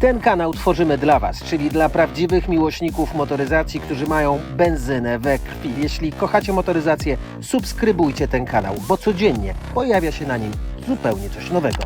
Ten kanał tworzymy dla Was, czyli dla prawdziwych miłośników motoryzacji, którzy mają benzynę we krwi. Jeśli kochacie motoryzację, subskrybujcie ten kanał, bo codziennie pojawia się na nim zupełnie coś nowego.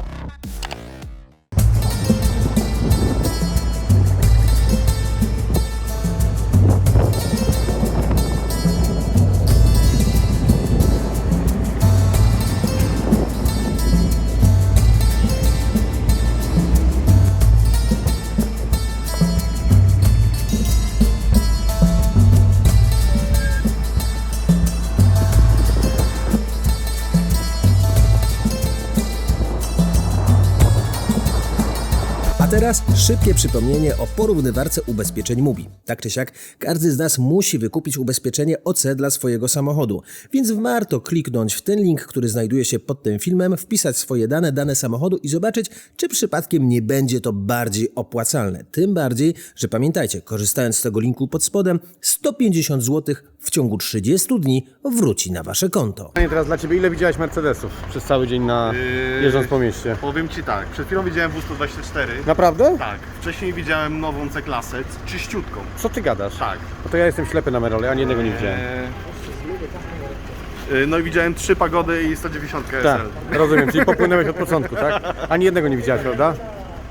Teraz szybkie przypomnienie o porównywarce ubezpieczeń MUBI. Tak czy siak, każdy z nas musi wykupić ubezpieczenie OC dla swojego samochodu, więc warto kliknąć w ten link, który znajduje się pod tym filmem, wpisać swoje dane, dane samochodu i zobaczyć, czy przypadkiem nie będzie to bardziej opłacalne. Tym bardziej, że pamiętajcie, korzystając z tego linku pod spodem, 150 zł w ciągu 30 dni wróci na wasze konto. Pytanie teraz dla Ciebie, ile widziałeś Mercedesów przez cały dzień na Yy, jeżdżąc po mieście? Powiem Ci tak, przed chwilą widziałem W124. Naprawdę? Tak, wcześniej widziałem nową C-klasę, czyściutką. Co Ty gadasz? Tak. No to ja jestem ślepy na Merole, ani jednego nie widziałem. Eee, No i widziałem trzy pagody i 190 SL. Tak, rozumiem, czyli popłynąłeś od początku, tak? Ani jednego nie widziałeś, prawda?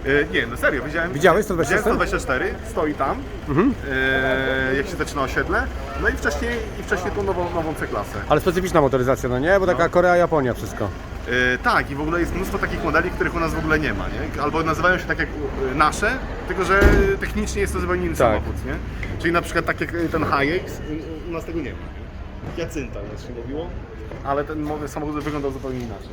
Yy, Nie, no serio, widziałem. Widziałeś 124? Widziałem 124, stoi tam, Mhm. jak się zaczyna osiedle. No i wcześniej, i wcześniej tą nową, nową C-klasę. Ale specyficzna motoryzacja, no nie? Bo taka Korea, Japonia, wszystko. Yy, Tak, i w ogóle jest mnóstwo takich modeli, których u nas w ogóle nie ma, nie? Albo nazywają się tak jak yy, nasze, tylko że technicznie jest to zupełnie inny Tak. samochód, nie? Czyli na przykład tak jak yy, ten HX, u- u nas tego nie ma. nie? Jacynta nas się mówiło, ale ten mo- samochód wyglądał zupełnie inaczej.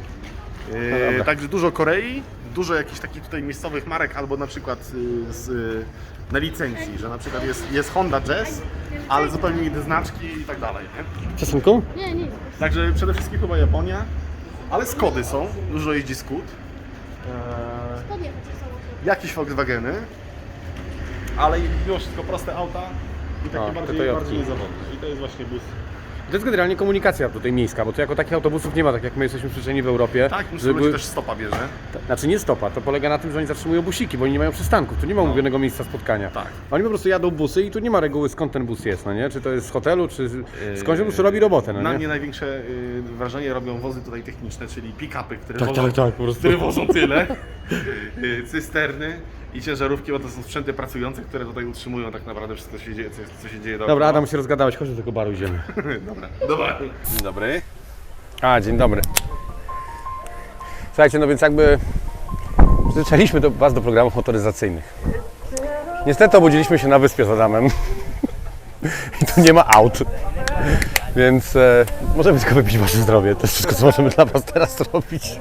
Yy, No dobra. także dużo Korei, dużo jakichś takich tutaj miejscowych marek, albo na przykład z, na licencji, że na przykład jest, jest Honda Jazz, ale zupełnie inne znaczki i tak dalej, nie? Szacunku? Nie, nie. Także przede wszystkim chyba Japonia, ale Skody są, dużo jeździ Skód. Eee, Spodnie chociaż jakieś Volkswageny, ale mimo wszystko proste auta i takie O, te bardziej, Toyotki. bardziej niezawodne. I to jest właśnie bus. To jest generalnie komunikacja tutaj miejska, bo tu jako takich autobusów nie ma, tak jak my jesteśmy przyzwyczajeni w Europie. Tak, muszę żeby- też stopa bierze. Ta- Znaczy nie stopa, to polega na tym, że oni zatrzymują busiki, bo oni nie mają przystanków, tu nie ma umówionego miejsca spotkania. Tak. Oni po prostu jadą busy i tu nie ma reguły skąd ten bus jest, no nie? Czy to jest z hotelu, czy z- skądś prostu robi robotę, no Na nie? mnie największe y, wrażenie robią wozy tutaj techniczne, czyli pick-upy, które, Tak, wożą, tak, tak, po prostu. które wożą tyle, y, cysterny i ciężarówki, bo to są sprzęty pracujące, które tutaj utrzymują tak naprawdę wszystko, co się dzieje, co, co się dzieje. Dobra, Adam się rozgadałeś, chodź do tego baru idziemy. Dobra, dobra. Dzień dobry. A, dzień dobry. Słuchajcie, no więc jakby przyzwyczailiśmy do, Was do programów motoryzacyjnych. Niestety obudziliśmy się na wyspie z Adamem i tu nie ma aut, więc e, możemy tylko wypić Wasze zdrowie. To jest wszystko, co możemy dla Was teraz zrobić.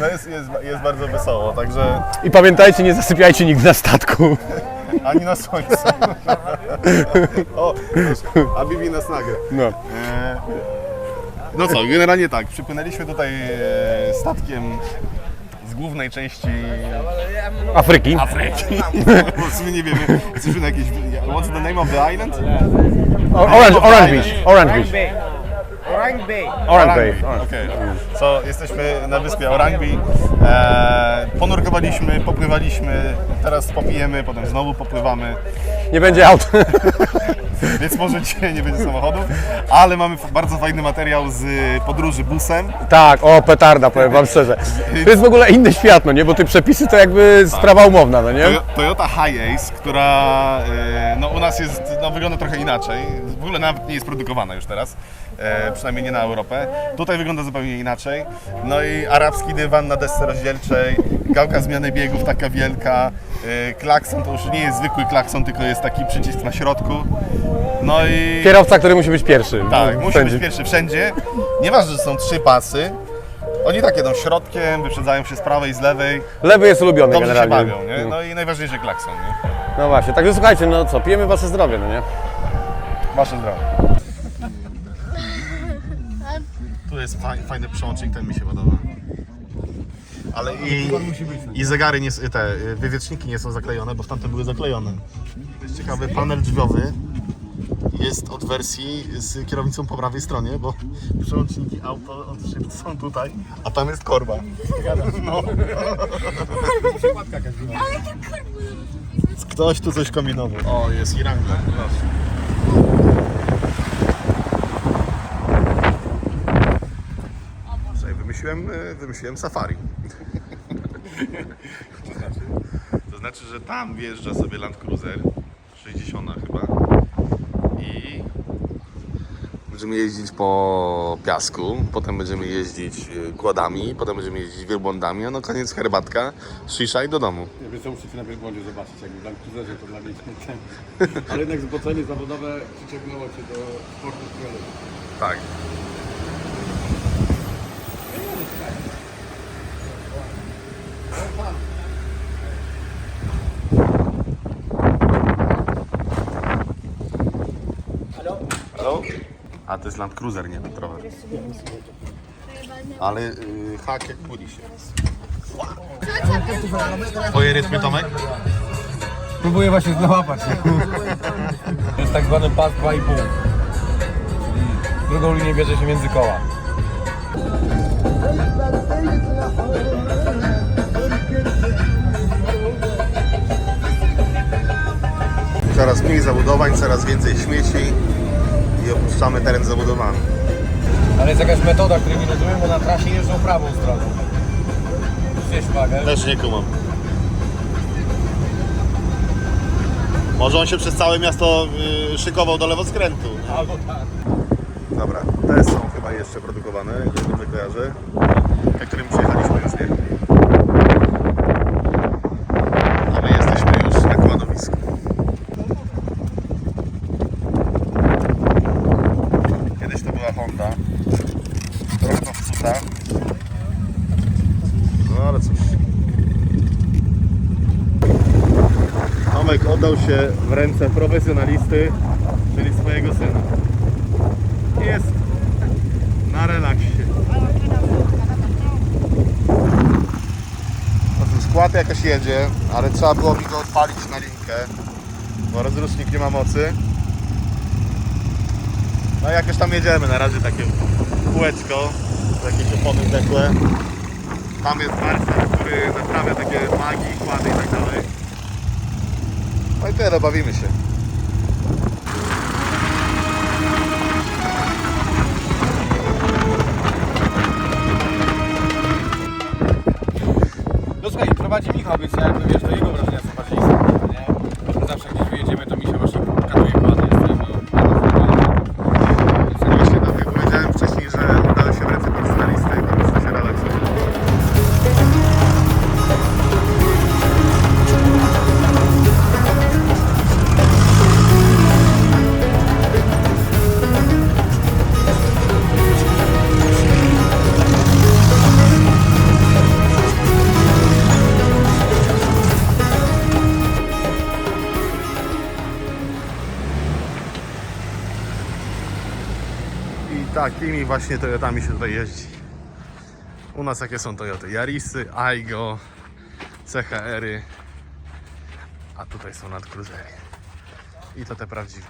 No jest, jest, jest bardzo wesoło, także I pamiętajcie, nie zasypiajcie nigdy na statku. ani na słońcu. o, proszę, a Bibi nas nagra. No. E, No co, generalnie tak, przypłynęliśmy tutaj e, statkiem z głównej części Afryki. Afryki. W sumie nie wiemy, jesteśmy na jakiejś... What's the name of the island? O- Orange, Orange Beach. Orange Beach. Orange Bay. Orange Bay. Okej. So, jesteśmy na wyspie Orangbi. E, ponurkowaliśmy, popływaliśmy, teraz popijemy, potem znowu popływamy. Nie będzie aut. Więc może dzisiaj nie będzie samochodów, ale mamy f- bardzo fajny materiał z podróży busem. Tak, o petarda, powiem Wam szczerze. To jest w ogóle inny świat, no nie? Bo te przepisy to jakby sprawa umowna, no nie? Toyo- Toyota Hiace, która e, no, u nas jest, no, wygląda trochę inaczej. W ogóle nawet nie jest produkowana już teraz, e, przynajmniej nie na Europę. Tutaj wygląda zupełnie inaczej. No i arabski dywan na desce rozdzielczej, gałka zmiany biegów taka wielka, e, klakson to już nie jest zwykły klakson, tylko jest taki przycisk na środku. No i... Kierowca, który musi być pierwszy. Tak, musi wszędzie. być pierwszy wszędzie. Nieważne, że są trzy pasy. Oni tak jedą środkiem, wyprzedzają się z prawej, z lewej. Lewy jest ulubiony Dobrze się generalnie. bawią, nie? No i najważniejsze klakson, nie? No właśnie, także słuchajcie, no co, pijemy wasze zdrowie, no nie? Wasze zdrowie. Tu jest faj, fajny przełącznik, ten mi się podoba. Ale i, i zegary, nie, s- te wywieczniki nie są zaklejone, bo w tamtym były zaklejone. To jest ciekawy panel drzwiowy jest od wersji z kierownicą po prawej stronie, bo przełączniki auto od szyb są tutaj, a tam jest korba. No. Ktoś tu coś kombinował. O, jest i Wrangler. proszę. Słuchaj, wymyśliłem, e, wymyśliłem safari. To znaczy? To znaczy, że tam wjeżdża sobie Land Cruiser 60 chyba i będziemy jeździć po piasku, potem będziemy jeździć e, kładami, potem będziemy jeździć wielbłądami, a na koniec herbatka, shisha i do domu. Nie wiem, co musicie na wielbłądzie zobaczyć, jakby dla Cruiserze to dla mnie. Ale jednak zboczenie zawodowe przyciągnęło Cię do sportu, który Tak. A to jest Land Cruiser, nie rower. Ale y, hak jak budi się. Twoje rytmy, Tomek? Próbuję właśnie załapać. To jest tak zwany pas 2,5. Czyli drugą linię bierze się między koła. Coraz mniej zabudowań, coraz więcej śmieci i opuszczamy teren zabudowany. Ale jest jakaś metoda, której nie rozumiem, bo na trasie jeżdżą prawą stroną. Gdzieś wagę. Też nie kumam. Może on się przez całe miasto y, szykował do lewoskrętu. Albo tak. Dobra, te są chyba jeszcze produkowane, jeżeli dobrze kojarzę. Te, którym przyjechaliśmy już nie. A my jesteśmy już na kładowisku. Kiedyś to była Honda. Popsuta. No ale cóż. Tomek oddał się w ręce profesjonalisty, czyli swojego syna. Jest na relaksie. Skład jakaś jedzie, ale trzeba było mi go odpalić na linkę, bo rozrusznik nie ma mocy. No i jakoś tam jedziemy, na razie takie kółeczko, jakieś opony zdechłe. Tam jest warsztat, który naprawia takie magii, kłady i tak dalej. No i tyle, bawimy się. No słuchaj, prowadzi Michał, więc ja jakby wiesz, to jego wrażenia takimi właśnie Toyotami się tutaj jeździ. U nas jakie są Toyoty? Yarisy, Aigo, CHR-y, a tutaj są nadcruisery. I to te prawdziwe.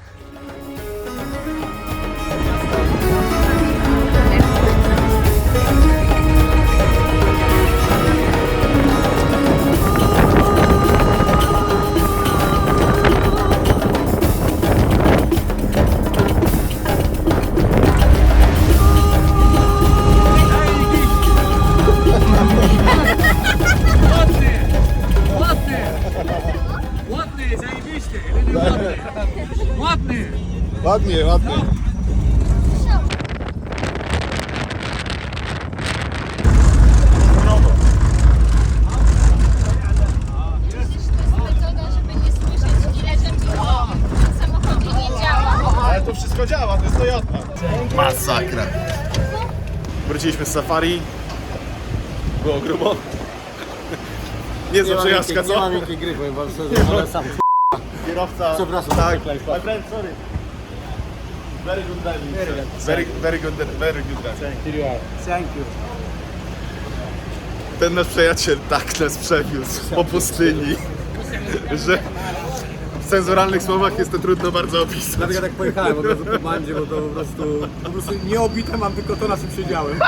Nie działa. Ale to wszystko działa, to jest Toyota. Masakra. Wróciliśmy z safari. Było grubo. Niezła przejażdżka, co? Nie mam jakiej gry, powiem wam szczerze, ale sam Kierowca. Przepraszam. Tak. My friend, sorry. Very good driving. Very, very good, very good driving. Thank you. Ten nasz przyjaciel tak nas przewiózł po pustyni, że cenzuralnych słowach jest to trudno bardzo opisać. Dlatego tak pojechałem od razu po bandzie, bo to po prostu, po prostu nie obite mam, tylko to na czym siedziałem.